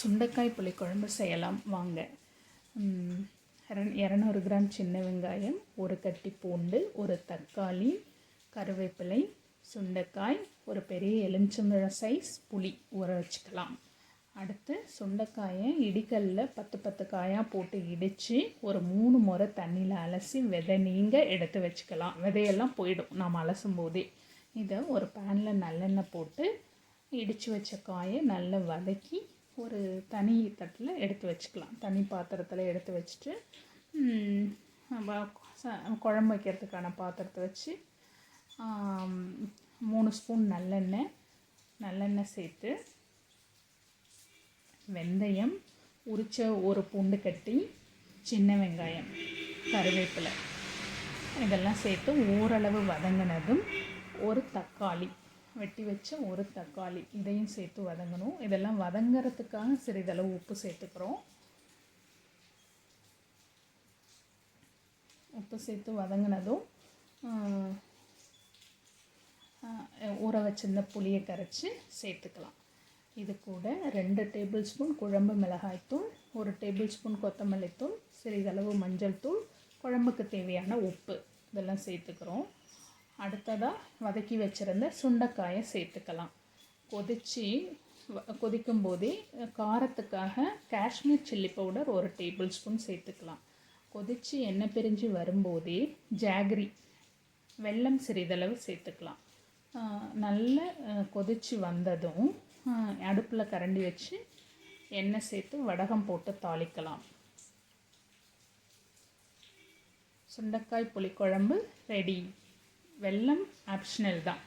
சுண்டைக்காய் புளிக்குழம்பு செய்யலாம். வாங்க. இரநூறு கிராம் சின்ன வெங்காயம் ஒரு கட்டி பூண்டு ஒரு தக்காளி கருவேப்பிலை சுண்டைக்காய் ஒரு பெரிய எலுமிச்சம்பழம் சைஸ் புளி ஊற வச்சுக்கலாம். அடுத்து சுண்டைக்காயை இடிக்கல்ல பத்து பத்து காயாக போட்டு இடித்து ஒரு மூணு முறை தண்ணியில் அலசி விதை நீங்கள் எடுத்து வச்சுக்கலாம். விதையெல்லாம் போயிடும். நாம் அலசும் போதே. இதை ஒரு பேனில் நல்லெண்ணெய் போட்டு இடித்து வச்ச காயை நல்லா வதக்கி ஒரு தனி தட்டில் எடுத்து வச்சுக்கலாம். தனி பாத்திரத்தில் எடுத்து வச்சுட்டு நம்ம குழம்பு வைக்கிறதுக்கான பாத்திரத்தை வச்சு மூணு ஸ்பூன் நல்லெண்ணெய் நல்லெண்ணெய் சேர்த்து வெந்தயம் உரித்த ஒரு பூண்டு கட்டி சின்ன வெங்காயம் கருவேப்பிலை இதெல்லாம் சேர்த்து ஓரளவு வதங்கினதும் ஒரு தக்காளி வெட்டி வச்ச ஒரு தக்காளி. இதையும் சேர்த்து வதங்கணும். இதெல்லாம் வதங்கிறதுக்காக சிறிதளவு உப்பு சேர்த்துக்கிறோம். உப்பு சேர்த்து வதங்கினதும் ஊற வச்சிருந்த புளியை கரைச்சி சேர்த்துக்கலாம். இது கூட ரெண்டு டேபிள் ஸ்பூன் குழம்பு மிளகாய்த்தூள் ஒரு டேபிள் ஸ்பூன் கொத்தமல்லி தூள் சிறிதளவு மஞ்சள் தூள் குழம்புக்கு தேவையான உப்பு. இதெல்லாம் சேர்த்துக்கிறோம். அடுத்ததாக வதக்கி வச்சுருந்த சுண்டைக்காயை சேர்த்துக்கலாம். கொதித்து கொதிக்கும் போதே காரத்துக்காக காஷ்மீர் சில்லி பவுடர் ஒரு டேபிள் ஸ்பூன் சேர்த்துக்கலாம். கொதித்து எண்ணெய் பிரிஞ்சு வரும்போதே ஜாகரி வெல்லம் சிறிதளவு சேர்த்துக்கலாம். நல்ல கொதித்து வந்ததும் அடுப்பில் கரண்டி வச்சு எண்ணெய் சேர்த்து வடகம் போட்டு தாளிக்கலாம். சுண்டைக்காய் புளிக்குழம்பு ரெடி. வெல்லம் ஆப்ஷனல் தான்